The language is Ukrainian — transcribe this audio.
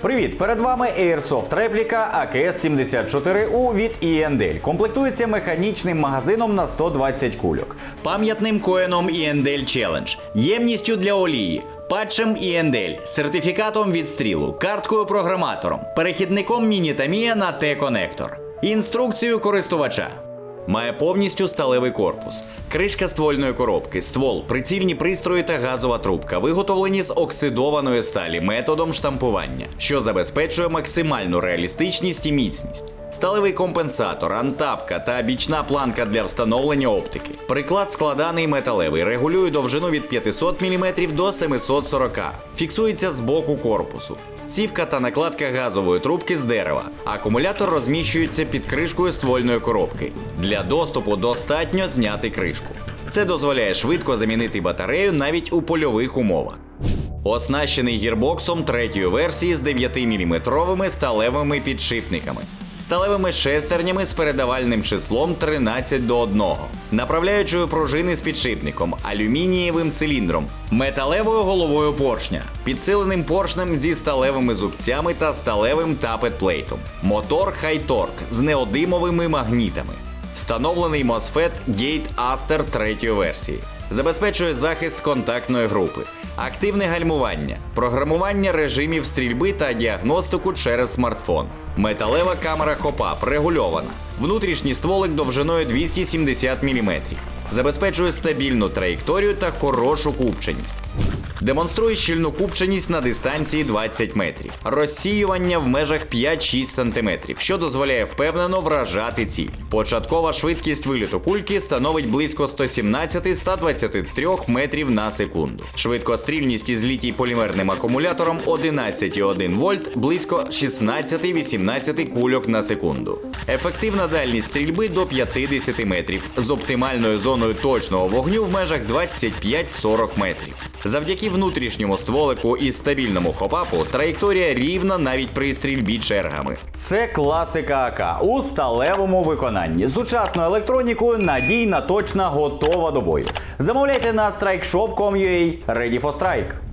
Привіт! Перед вами Airsoft репліка АКС-74У від ENDL. Комплектується механічним магазином на 120 кульок, пам'ятним коеном ENDL Challenge, ємністю для олії, патчем ENDL, сертифікатом відстрілу, карткою програматором, перехідником Міні та Мія на Т-конектор, інструкцією користувача. Має повністю сталевий корпус, кришка ствольної коробки, ствол, прицільні пристрої та газова трубка, виготовлені з оксидованої сталі методом штампування, що забезпечує максимальну реалістичність і міцність. Сталевий компенсатор, антапка та бічна планка для встановлення оптики. Приклад складаний металевий, регулює довжину від 500 мм до 740 Фіксується з боку корпусу. Цівка та накладка газової трубки з дерева. Акумулятор розміщується під кришкою ствольної коробки. Для доступу достатньо зняти кришку. Це дозволяє швидко замінити батарею навіть у польових умовах. Оснащений гірбоксом третьої версії з 9-мм сталевими підшипниками. Сталевими шестернями з передавальним числом 13 до 1, направляючою пружини з підшипником, алюмінієвим циліндром, металевою головою поршня, підсиленим поршнем зі сталевими зубцями та сталевим тапет-плейтом, мотор Хайторк з неодимовими магнітами. Встановлений MOSFET Gate Aster 3 версії. Забезпечує захист контактної групи, активне гальмування, програмування режимів стрільби та діагностику через смартфон. Металева камера хопап регульована. Внутрішній стволик довжиною 270 мм. Забезпечує стабільну траєкторію та хорошу купченість. Демонструє щільну купченість на дистанції 20 метрів, розсіювання в межах 5-6 см, що дозволяє впевнено вражати ціль. Початкова швидкість виліту кульки становить близько 117-123 метрів на секунду. Швидкострільність із літій полімерним акумулятором 11,1 вольт близько 16-18 кульок на секунду. Ефективна дальність стрільби до 50 метрів з оптимальною зоною точного вогню в межах 25-40 метрів. Завдяки внутрішньому стволику і стабільному хопапу траєкторія рівна навіть при стрільбі чергами. Це класика АК у сталевому виконанні. З сучасною електронікою надійна, точна, готова до бою. Замовляйте на strikeshop.com.ua Ready for Strike.